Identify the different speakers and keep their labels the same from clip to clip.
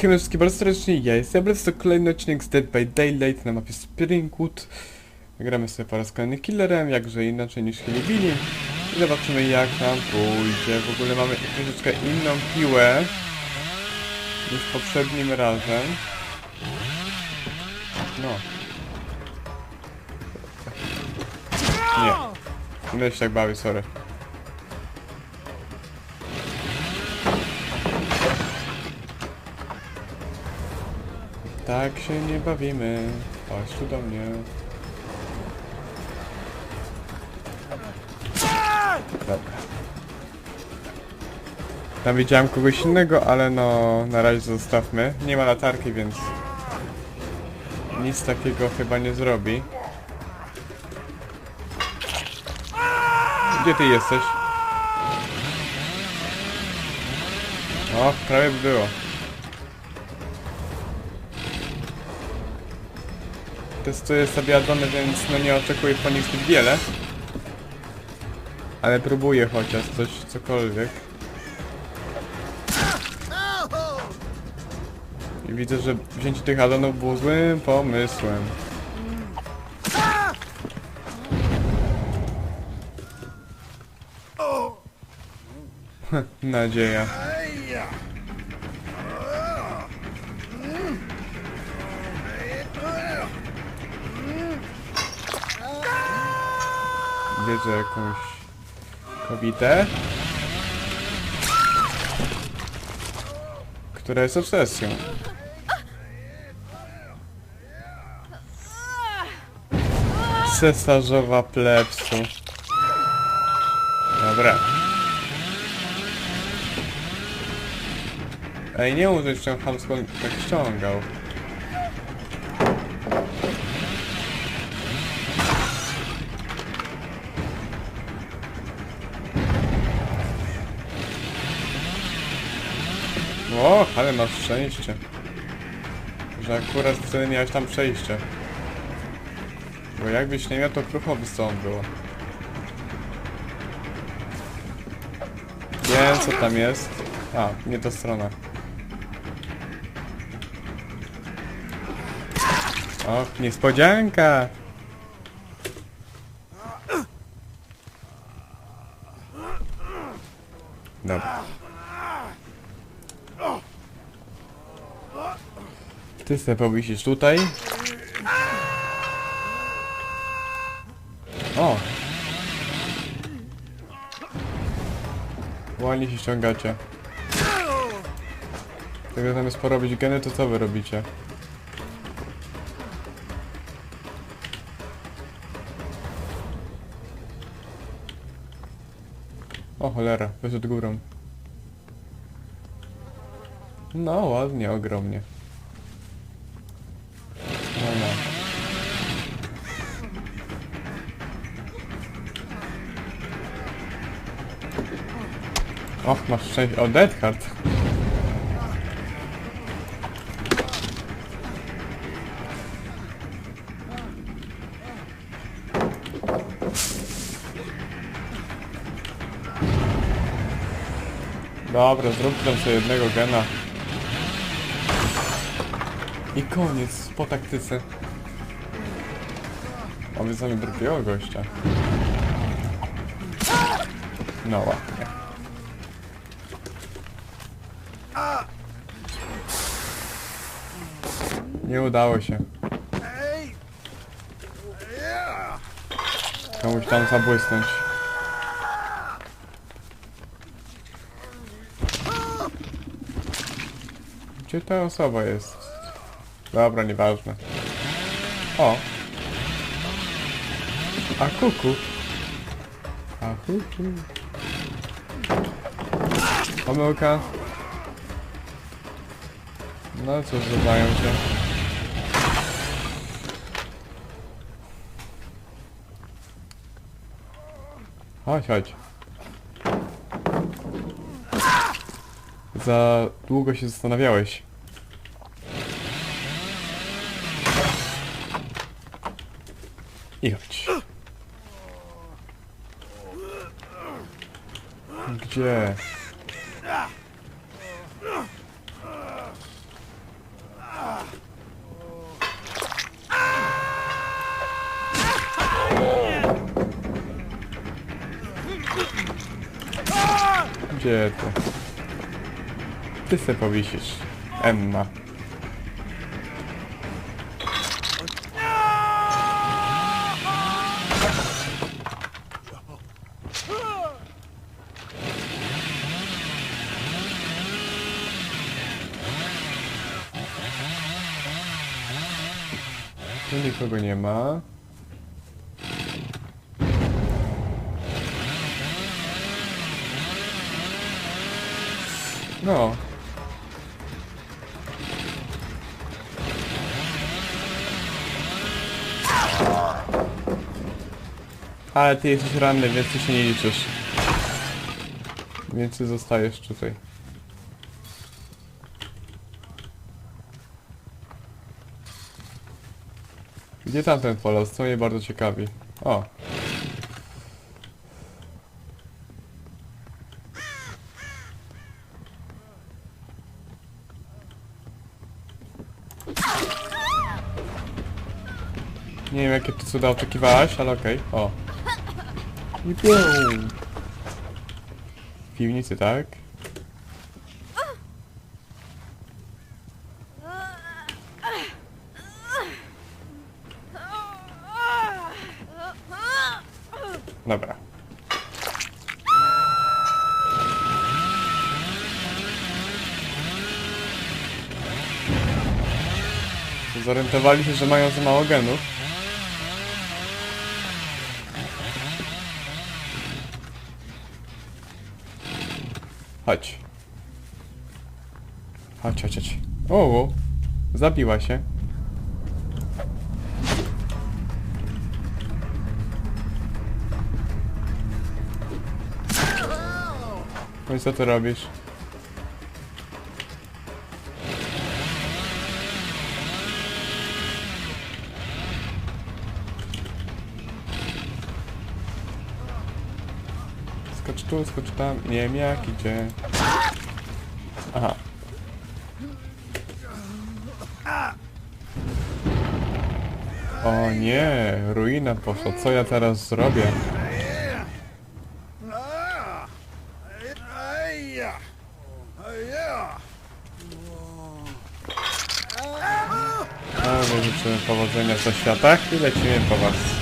Speaker 1: Hej wszystkim bardzo serdecznie, ja jestem Ebres, to kolejny odcinek z Dead by Daylight na mapie Springwood. Gramy sobie po raz kolejny killerem, jakże inaczej niż Hillbilly. I zobaczymy jak nam pójdzie. W ogóle mamy troszeczkę inną piłę niż poprzednim razem. No. Nie. Nie się tak bawić, sorry. Tak się nie bawimy. Chodź tu do mnie. Dobra. Tam widziałem kogoś innego, ale no na razie zostawmy. Nie ma latarki, więc nic takiego chyba nie zrobi. Gdzie ty jesteś? O, prawie by było. Testuję sobie addony, więc no nie oczekuję po nich zbyt wiele. Ale próbuję chociaż coś, cokolwiek. I widzę, że wzięcie tych addonów było złym pomysłem. Nadzieja. Bierze jakąś kobietę. Która jest obsesją. Cesarzowa plebsu. Dobra. Ej, nie mów, że jeszcze chamsko tak ściągał. O, ale masz szczęście. Że akurat wtedy miałeś tam przejście. Bo jakbyś nie miał, to krucho by z tobą było. Wiem, co tam jest. A, nie ta strona. Och, niespodzianka! Dobra. Ty sobie powisisz tutaj. O! Ładnie się ściągacie. Tego zamiast porobić geny, to co wy robicie? O cholera, wyszedł górą. No ładnie, ogromnie. Och, masz szczęście. O, Dead Card. Dobra, zrób tam sobie jednego gena. I koniec, po taktyce. Mamy sami drugiego gościa. No ładnie. Nie udało się. Komuś tam zabłysnąć. Gdzie ta osoba jest? Dobra, nieważne. O! A kuku! A kuku! Pomyłka! No cóż, zadają się. Chodź, chodź. Za długo się zastanawiałeś. I chodź. Gdzie? Gdzie ty? Ty se powisisz. Emma. Nikogo nie ma. No. Ale ty jesteś ranny, więc ty się nie liczysz. Więc ty zostajesz tutaj. Gdzie tamten polos? Co mnie bardzo ciekawi. O. Nie wiem jakie ty cuda oczekiwałaś, ale okej. O. I pium. W piwnicy, tak? Dobra. Zorientowali się, że mają za mało genów. Chodź. Chodź, chodź, chodź. O, zabiła się. Co ty robisz? Tu, skocz tam, nie wiem jak idzie. Aha. O nie, ruina poszła, co ja teraz zrobię? My życzymy powodzenia w światach i lecimy po was.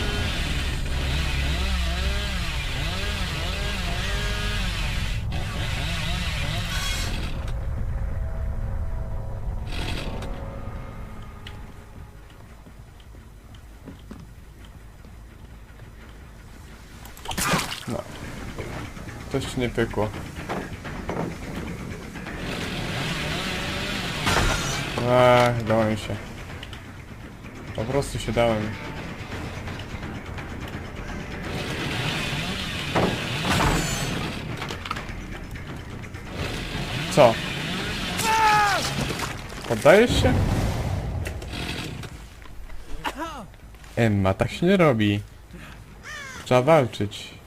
Speaker 1: No. Coś ci nie pykło. Ach, dałem się. Po prostu się dałem. Co? Poddajesz się? Emma, tak się nie robi. Trzeba walczyć.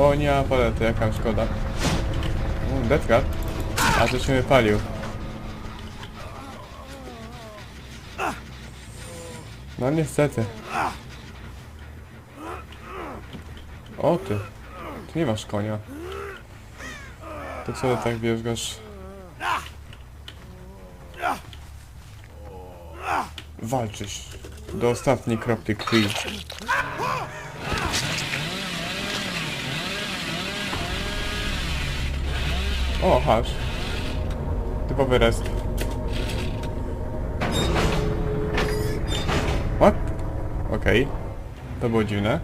Speaker 1: O nie ma palety, jaka szkoda. Deathguard? A to się wypalił. No niestety. O ty. Tu nie masz konia. To co ty tak wierzgasz? Walczysz. Do ostatniej kropli krwi. O, hasz. Typowy rest. What? Okej. To było dziwne.